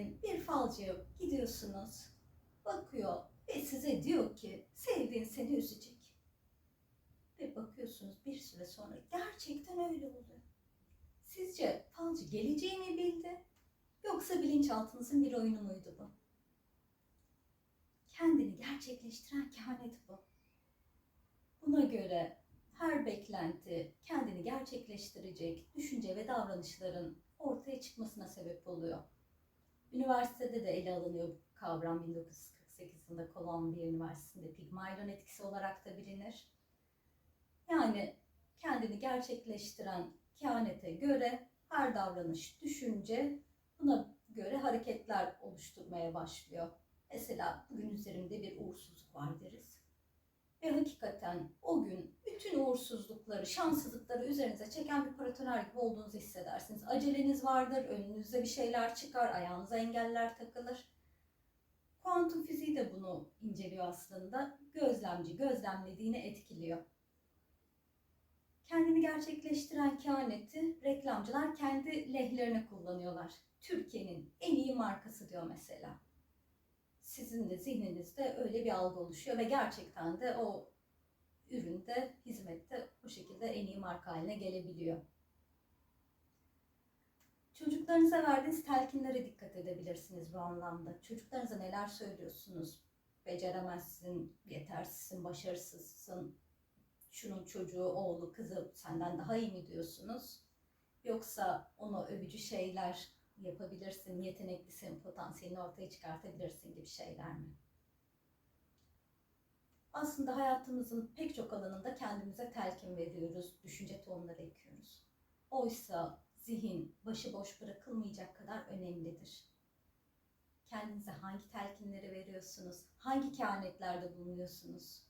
gün bir falcıya gidiyorsunuz. Bakıyor ve size diyor ki sevdiğin seni üzecek. Ve bakıyorsunuz bir süre sonra gerçekten öyle oluyor. Sizce falcı geleceğini bildi yoksa bilinçaltınızın bir oyunu muydu bu? Kendini gerçekleştiren kehanet bu. Buna göre her beklenti kendini gerçekleştirecek düşünce ve davranışların ortaya çıkmasına sebep oluyor. Üniversitede de ele alınıyor bu kavram 1948 yılında Kolombiya Üniversitesi'nde Pygmalion etkisi olarak da bilinir. Yani kendini gerçekleştiren kehanete göre her davranış, düşünce buna göre hareketler oluşturmaya başlıyor. Mesela bugün üzerimde bir uğursuzluk var deriz. Ve hakikaten o gün bütün uğursuzlukları, şanssızlıkları üzerinize çeken bir paratoner gibi olduğunuzu hissedersiniz. Aceleniz vardır, önünüze bir şeyler çıkar, ayağınıza engeller takılır. Kuantum fiziği de bunu inceliyor aslında. Gözlemci gözlemlediğini etkiliyor. Kendini gerçekleştiren kehaneti reklamcılar kendi lehlerine kullanıyorlar. Türkiye'nin en iyi markası diyor mesela sizin de zihninizde öyle bir algı oluşuyor ve gerçekten de o üründe, hizmette bu şekilde en iyi marka haline gelebiliyor. Çocuklarınıza verdiğiniz telkinlere dikkat edebilirsiniz bu anlamda. Çocuklarınıza neler söylüyorsunuz? Beceremezsin, yetersizsin, başarısızsın. Şunun çocuğu, oğlu, kızı senden daha iyi mi diyorsunuz? Yoksa ona övücü şeyler yapabilirsin, yeteneklisin, potansiyelini ortaya çıkartabilirsin gibi şeyler mi? Aslında hayatımızın pek çok alanında kendimize telkin veriyoruz, düşünce tohumları ekiyoruz. Oysa zihin başıboş bırakılmayacak kadar önemlidir. Kendinize hangi telkinleri veriyorsunuz? Hangi kehanetlerde bulunuyorsunuz?